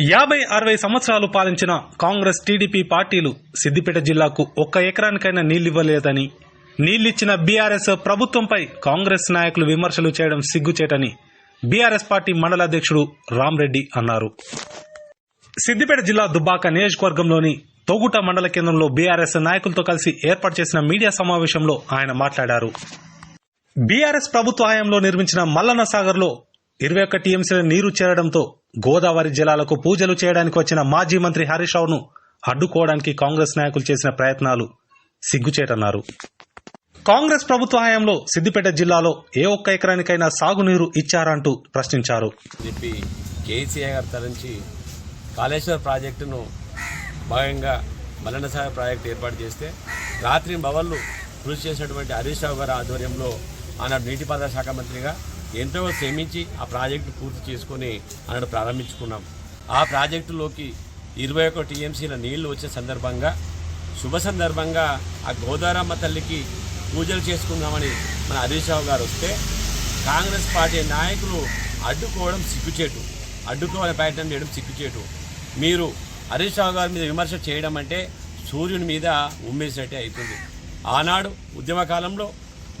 యాభై అరవై సంవత్సరాలు పాలించిన కాంగ్రెస్ టీడీపీ పార్టీలు సిద్దిపేట జిల్లాకు ఒక్క ఎకరానికైనా నీళ్ళివ్వలేదని నీళ్ళిచ్చిన బీఆర్ఎస్ ప్రభుత్వంపై కాంగ్రెస్ నాయకులు విమర్శలు చేయడం సిగ్గుచేటని బీఆర్ఎస్ పార్టీ మండల అధ్యక్షుడు రామ్రెడ్డి అన్నారు. సిద్దిపేట జిల్లా దుబ్బాక నియోజకవర్గంలోని తోగుట మండల కేంద్రంలో బీఆర్ఎస్ నాయకులతో కలిసి ఏర్పాటు చేసిన మీడియా సమావేశంలో ఆయన మాట్లాడారు. బీఆర్ఎస్ ప్రభుత్వ హయాంలో నిర్మించిన మల్లన్న సాగర్లో ఇరవై ఒక్క టీఎంసీల నీరు చేరడంతో గోదావరి జిల్లాలకు పూజలు చేయడానికి వచ్చిన మాజీ మంత్రి హరీష్ రావును అడ్డుకోవడానికి కాంగ్రెస్ నాయకులు చేసిన ప్రయత్నాలు సిగ్గుచేటన్నారు. కాంగ్రెస్ ప్రభుత్వ హయాంలో సిద్దిపేట జిల్లాలో ఏ ఒక్క ఎకరానికైనా సాగునీరు ఇచ్చారంటూ ప్రశ్నించారు. చెప్పి కేసీఆర్ తరించి కాళేశ్వర ప్రాజెక్టును భాగంగా మల్లన్నసాగర్ ప్రాజెక్టు ఏర్పాటు చేస్తే రాత్రి భవన్లు కృషి చేసినటువంటి హరీష్ రావు గారి ఆధ్వర్యంలో ఆనాడు నీటిపారుదల శాఖ మంత్రిగా ఎంతో శ్రమించి ఆ ప్రాజెక్టు పూర్తి చేసుకొని ఆనాడు ప్రారంభించుకున్నాం. ఆ ప్రాజెక్టులోకి ఇరవై ఒక్క టీఎంసీల నీళ్ళు వచ్చే సందర్భంగా శుభ సందర్భంగా ఆ గోదారమ్మ తల్లికి పూజలు చేసుకుందామని మన హరీష్ రావు గారు వస్తే కాంగ్రెస్ పార్టీ నాయకులు అడ్డుకోవడం సిగ్గుచేటు అడ్డుకోవాలని ప్రయత్నం చేయడం సిగ్గుచేటు. మీరు హరీష్ రావు గారి మీద విమర్శ చేయడం అంటే సూర్యుని మీద ఉమ్మేసినట్టే అవుతుంది. ఆనాడు ఉద్యమ కాలంలో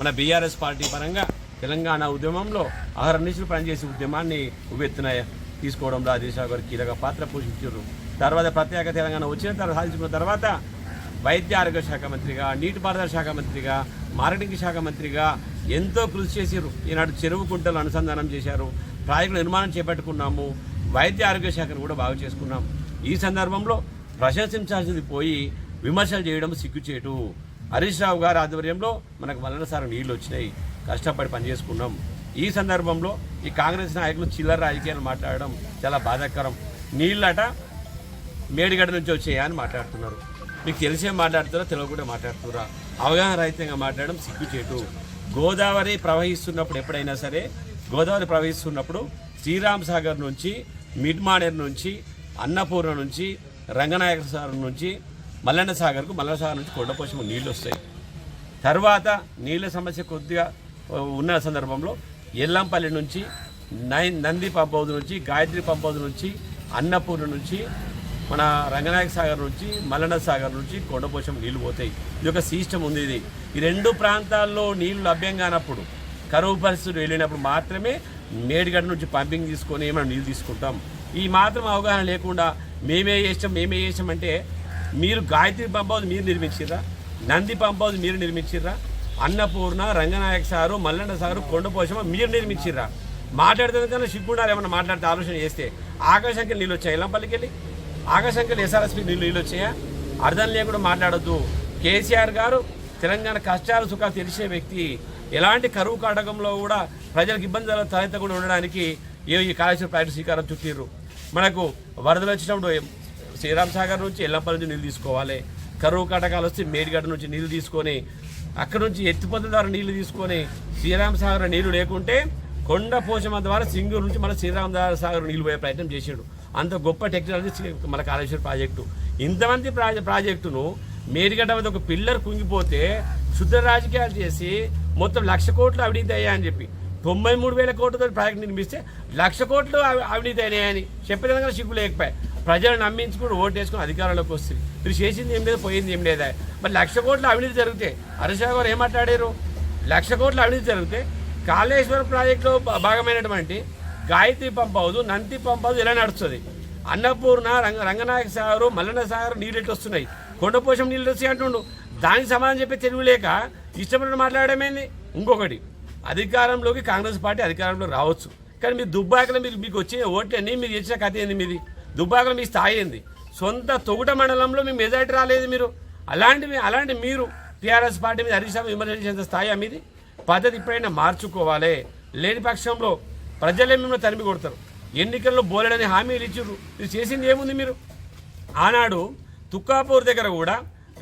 మన బీఆర్ఎస్ పార్టీ పరంగా తెలంగాణ ఉద్యమంలో అహర్నిశలు పనిచేసే ఉద్యమాన్ని ఉవ్వెత్తున తీసుకోవడంలో హరీష్ రావు గారు కీలక పాత్ర పోషించారు. తర్వాత ప్రత్యేక తెలంగాణ వచ్చిన తర్వాత సాధించుకున్న తర్వాత వైద్య ఆరోగ్య శాఖ మంత్రిగా నీటిపారుదల శాఖ మంత్రిగా మార్కెటింగ్ శాఖ మంత్రిగా ఎంతో కృషి చేశారు. ఈనాడు చెరువు కుంటలు అనుసంధానం చేశారు. ప్రాజెక్టుల నిర్మాణం చేపట్టుకున్నాము. వైద్య ఆరోగ్య శాఖను కూడా బాగు చేసుకున్నాం. ఈ సందర్భంలో ప్రశంసించాల్సింది పోయి విమర్శలు చేయడం సిగ్గుచేటు. హరీష్ రావు గారి ఆధ్వర్యంలో మనకు వలనసారి నీళ్ళు వచ్చినాయి. కష్టపడి పనిచేసుకున్నాం. ఈ సందర్భంలో ఈ కాంగ్రెస్ నాయకులు చిల్లర రాజకీయాలు మాట్లాడడం చాలా బాధాకరం. నీళ్ళట మేడిగడ్డ నుంచి వచ్చాయా అని మాట్లాడుతున్నారు. మీకు తెలిసే మాట్లాడుతారా తెలియకుండా మాట్లాడుతున్నారా? అవగాహన రహితంగా మాట్లాడడం సిగ్గుచేటు. గోదావరి ప్రవహిస్తున్నప్పుడు ఎప్పుడైనా సరే గోదావరి ప్రవహిస్తున్నప్పుడు శ్రీరామ్ సాగర్ నుంచి మిడ్మానేర్ నుంచి అన్నపూర్ణ నుంచి రంగనాయక సాగర్ నుంచి మల్లన్న సాగర్కు మల్లన్న సాగర్ నుంచి కొండపోషము నీళ్ళు వస్తాయి. తర్వాత నీళ్ళ సమస్య కొద్దిగా ఉన్న సందర్భంలో ఎల్లంపల్లి నుంచి నై నంది పంప్ నుంచి గాయత్రి పంప్ నుంచి అన్నపూర్ణ నుంచి మన రంగనాయక సాగర్ నుంచి మల్లన సాగర్ నుంచి కొండపోషం నీళ్ళు పోతాయి. ఇది ఒక సిస్టమ్ ఉంది ఇది. ఈ రెండు ప్రాంతాల్లో నీళ్ళు లభ్యం కానప్పుడు కరువు పరిస్థితులు వెళ్ళినప్పుడు మాత్రమే మేడిగడ్డ నుంచి పంపింగ్ తీసుకొని మనం నీళ్ళు తీసుకుంటాం. ఈ మాత్రం అవగాహన లేకుండా మేమే చేసాం మేమే చేసాం అంటే మీరు గాయత్రి పంప్ హౌస్ మీరు నిర్మించారా నంది పంప్ హౌస్ మీరు నిర్మించిర్రా? అన్నపూర్ణ రంగనాయక సారు మల్లెండ సారు కొండపోషమ మీరు నిర్మించిర్రా మాట్లాడితే కన్నా సిగ్గుండాలి ఏమన్నా మాట్లాడితే ఆలోచన చేస్తే. ఆకాశంకి నీళ్ళు వచ్చాయి ఎల్లంపల్లికి వెళ్ళి ఆకాశంకి ఎస్ఆర్ఎస్పి నీళ్ళు నీళ్ళు వచ్చాయా? అర్థం లేకుండా మాట్లాడొద్దు. కేసీఆర్ గారు తెలంగాణ కష్టాలు సుఖాలు తెలిసే వ్యక్తి. ఎలాంటి కరువు కాటకంలో కూడా ప్రజలకు ఇబ్బందులు తలెత్తకుండా ఉండడానికి ఏ ఈ కాళేశ్వర ప్రాజెక్టు శ్రీకారం చుట్టిర్రు. మనకు వరదలు వచ్చినప్పుడు శ్రీరామ్ సాగర్ నుంచి ఎల్లంపల్లి నుంచి నీళ్ళు తీసుకోవాలి. కరువు కాటకాలు వస్తే మేడిగడ్డ నుంచి నీళ్ళు తీసుకొని అక్కడ నుంచి ఎత్తిపోతల ద్వారా నీళ్ళు తీసుకొని శ్రీరామ్ సాగర్ నీళ్ళు లేకుంటే కొండ పోషమ ద్వారా సింగూరు నుంచి మన శ్రీరామ్ సాగర్ నీళ్ళు పోయే ప్రయత్నం చేసాడు. అంత గొప్ప టెక్నాలజీ మన కాళేశ్వర ప్రాజెక్టు. ఇంతమంది ప్రాజె ప్రాజెక్టును మేడిగడ్డ మీద ఒక పిల్లర్ కుంగిపోతే శుద్ధ రాజకీయాలు చేసి మొత్తం లక్ష కోట్లు అవినీతి అయ్యాయని చెప్పి. తొంభై మూడు వేల కోట్లతో ప్రాజెక్ట్ నిర్మిస్తే లక్ష కోట్లు అవి- అవినీతి అయినాయని చెప్పిన విధంగా సిగ్గు లేకపోయాయి. ప్రజలను నమ్మించుకుని ఓటు వేసుకుని అధికారంలోకి వస్తుంది. మీరు చేసింది ఏం లేదు పోయింది ఏం లేదా? మరి లక్ష కోట్ల అవినీతి జరిగితే హరీష్ గారు ఏం మాట్లాడారు? లక్ష కోట్ల అవినీతి జరిగితే కాళేశ్వర ప్రాజెక్టులో భా- భాగమైనటువంటి Gayatri pump house Nandi pump house ఎలా నడుస్తుంది. అన్నపూర్ణ రంగ రంగనాయక సాగరు మల్లన్న సాగర్ నీళ్ళు ఎట్టు వస్తున్నాయి. కొండపోషం నీళ్ళు వస్తాయి అంటుండు. దానికి సమాధానం చెప్పే తెలివి లేక ఇష్టపడిన మాట్లాడమేంది ఇంకొకటి అధికారంలోకి కాంగ్రెస్ పార్టీ అధికారంలో రావచ్చు. కానీ మీరు దుబ్బాకలో మీరు మీకు వచ్చే ఓట్లన్నీ మీరు చేసిన కథ ఏంది మీది? దుబ్బాకలో మీ స్థాయి ఏంది? సొంత తొగుట మండలంలో మీ మెజార్టీ రాలేదు మీరు. అలాంటివి అలాంటి మీరు టీఆర్ఎస్ పార్టీ మీద హరీష్ రావు చేసే స్థాయి మీది పద్ధతి ఇప్పుడైనా మార్చుకోవాలి. లేని పక్షంలో ప్రజలే మిమ్మల్ని తరిమి కొడతారు. ఎన్నికల్లో బోలెడని హామీలు ఇచ్చారు మీరు చేసింది ఏముంది మీరు? ఆనాడు తుక్కాపూర్ దగ్గర కూడా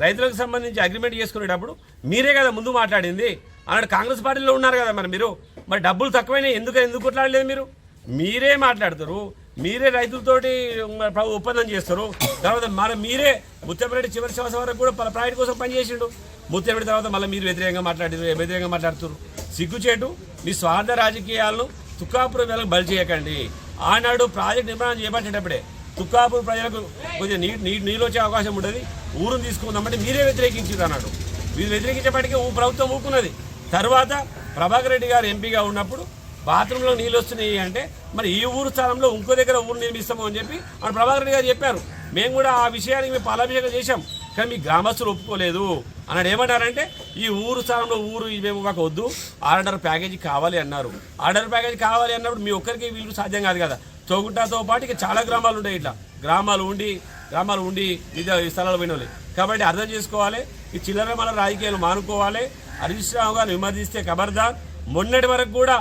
రైతులకు సంబంధించి అగ్రిమెంట్ చేసుకునేటప్పుడు మీరే కదా ముందు మాట్లాడింది. ఆనాడు కాంగ్రెస్ పార్టీలో ఉన్నారు కదా మరి మీరు. మరి డబ్బులు తక్కువైనా ఎందుకు ఎందుకు కొట్లాడలేదు మీరు? మీరే మాట్లాడతారు మీరే రైతులతోటి ఒప్పందం చేస్తారు. తర్వాత మరి మీరే ముత్తంరెడ్డి చివరి శ్వాస వరకు కూడా పల ప్రాజెక్ట్ కోసం పనిచేసిండు ముత్తంరెడ్డి తర్వాత మళ్ళీ మీరు వ్యతిరేకంగా మాట్లాడారు వ్యతిరేకంగా మాట్లాడుతారు సిగ్గుచేటు మీ స్వార్థ రాజకీయాలను తుక్కాపురం వేలకు బలి చేయకండి. ఆనాడు ప్రాజెక్ట్ నిర్మాణం చేపట్టేటప్పుడే తుక్కాపూర్ ప్రజలకు కొద్దిగా నీరు నీరు నీళ్ళు వచ్చే అవకాశం ఉండదు. ఊరును తీసుకుందామంటే మీరే వ్యతిరేకించారు అన్నాడు. మీరు వ్యతిరేకించేపటికే ఊ ప్రభుత్వం ఊరుకున్నది. తర్వాత ప్రభాకర్ రెడ్డి గారు ఎంపీగా ఉన్నప్పుడు బాత్రూంలో నీళ్ళు వస్తున్నాయి అంటే మరి ఈ ఊరు స్థానంలో ఇంకో దగ్గర ఊరు నిర్మిస్తాము అని చెప్పి మన ప్రభాకర్ రెడ్డి గారు చెప్పారు. మేము కూడా ఆ విషయానికి మేము పాలాభిషేకం చేశాం. కానీ మీ గ్రామస్తులు ఒప్పుకోలేదు. అన్నాడు ఏమంటారంటే ఈ ఊరు స్థానంలో ఊరు మేము మాకు వద్దు. ఆర్డర్ ప్యాకేజీ కావాలి అన్నారు. ఆర్డర్ ప్యాకేజీ కావాలి అన్నప్పుడు మీ ఒక్కరికి వీళ్ళు సాధ్యం కాదు కదా. చౌగుంటాతో పాటు ఇక చాలా గ్రామాలు ఉంటాయి ఇట్లా. గ్రామాలు ఉండి గ్రామాలు ఉండి నిజ స్థలాలు పోయిన కాబట్టి అర్థం చేసుకోవాలి. ఈ చిల్లర మన రాజకీయాలు మానుకోవాలి. హరీష్ రావు గారు విమర్శిస్తే ఖబర్దార్ మొన్నటి వరకు కూడా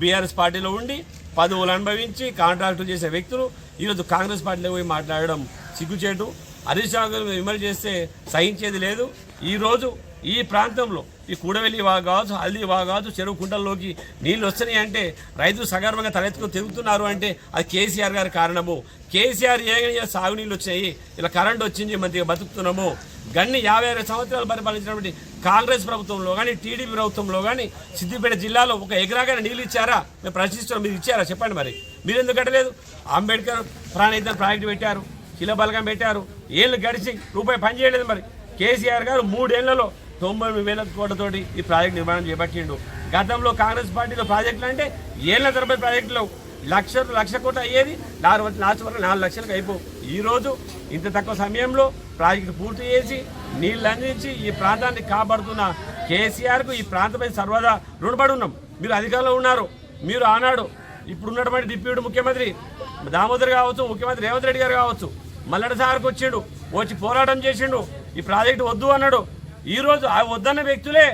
బీఆర్ఎస్ పార్టీలో ఉండి పదవులు అనుభవించి కాంట్రాక్టులు చేసే వ్యక్తులు ఈరోజు కాంగ్రెస్ పార్టీలో పోయి మాట్లాడడం సిగ్గుచేటు. హరీష్ రావు గారు విమర్శ చేస్తే సహించేది లేదు. ఈరోజు ఈ ప్రాంతంలో ఈ కూడవెల్లి వాగు కావచ్చు హల్దీ వాగు కావచ్చు చెరువు కుంటల్లోకి నీళ్ళు వస్తున్నాయి అంటే రైతులు సగర్వంగా తలెత్తుకుని తిరుగుతున్నారు అంటే అది కేసీఆర్ గారి కారణము. కేసీఆర్ ఏ సాగునీళ్ళు వచ్చాయి ఇలా కరెంట్ వచ్చింది మంచిగా బతుకుతున్నాము. గన్ని యాభై ఆరు సంవత్సరాలు పరిపాలించినటువంటి కాంగ్రెస్ ప్రభుత్వంలో కానీ టీడీపీ ప్రభుత్వంలో కానీ సిద్దిపేట జిల్లాలో ఒక ఎకరాగానే నీళ్ళు ఇచ్చారా? మేము ప్రశ్నిస్తున్నాం మీరు ఇచ్చారా? చెప్పండి మరి. మీరు ఎందుకు కట్టలేదు? అంబేద్కర్ ప్రాణహిత ప్రాజెక్టు పెట్టారు కిలో బలగం పెట్టారు ఏళ్ళు గడిచి రూపాయి పని చేయలేదు మరి. కేసీఆర్ గారు మూడేళ్ళలో తొంభై వేల కోట్లతోటి ఈ ప్రాజెక్ట్ నిర్మాణం చేపట్టిండు. గతంలో కాంగ్రెస్ పార్టీలో ప్రాజెక్టులు అంటే ఏళ్ళ తరబడి ప్రాజెక్టులు. లక్ష లక్ష కోట్లు అయ్యేది నాలుగు లాస్ట్ వరకు నాలుగు లక్షలకు అయిపో ఈరోజు ఇంత తక్కువ సమయంలో ప్రాజెక్టు పూర్తి చేసి నీళ్ళు అందించి ఈ ప్రాంతాన్ని కాపాడుతున్న కేసీఆర్కు ఈ ప్రాంతపై సర్వదా రుణపడి ఉన్నాం. మీరు అధికారంలో ఉన్నారు. మీరు ఆనాడు ఇప్పుడు ఉన్నటువంటి డిప్యూటీ ముఖ్యమంత్రి దామోదర్ కావచ్చు ముఖ్యమంత్రి రేవంత్ రెడ్డి గారు కావచ్చు మల్లెడ సార్కి వచ్చిండు వచ్చి పోరాటం చేసిండు. ఈ ప్రాజెక్టు వద్దు అన్నాడు. ఈ రోజు ఆ వద్దన్న వ్యక్తులే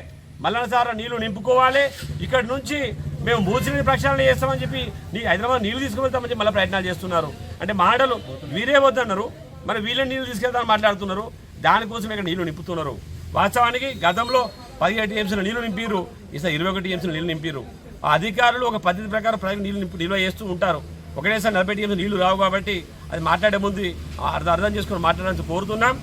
మల్లనసార నీళ్ళు నింపుకోవాలి. ఇక్కడ నుంచి మేము మూసిని ప్రక్షాళన చేస్తామని చెప్పి నీ హైదరాబాద్ నీళ్ళు తీసుకువెళ్తామని చెప్పి మళ్ళీ ప్రయత్నాలు చేస్తున్నారు. అంటే మాటలు వీరే వద్దన్నారు మరి వీళ్ళే నీళ్ళు తీసుకెళ్తామని మాట్లాడుతున్నారు. దానికోసం ఇక్కడ నీళ్ళు నింపుతున్నారు. వాస్తవానికి గతంలో పదిహేడు టీఎంసీలు నీళ్ళు నింపిరు ఈసారి ఇరవై ఒకటి టీఎంసీలు నీళ్ళు నింపిరు ఆ అధికారులు ఒక పద్ధతి ప్రకారం ప్రజలకు నీళ్ళు నింపు నిల్వ చేస్తూ ఉంటారు. ఒకటేసారి నలభై టీఎంసీ నీళ్ళు రావు కాబట్టి అది మాట్లాడే ముందు అర్థం అర్థం చేసుకొని మాట్లాడాలని కోరుతున్నాం.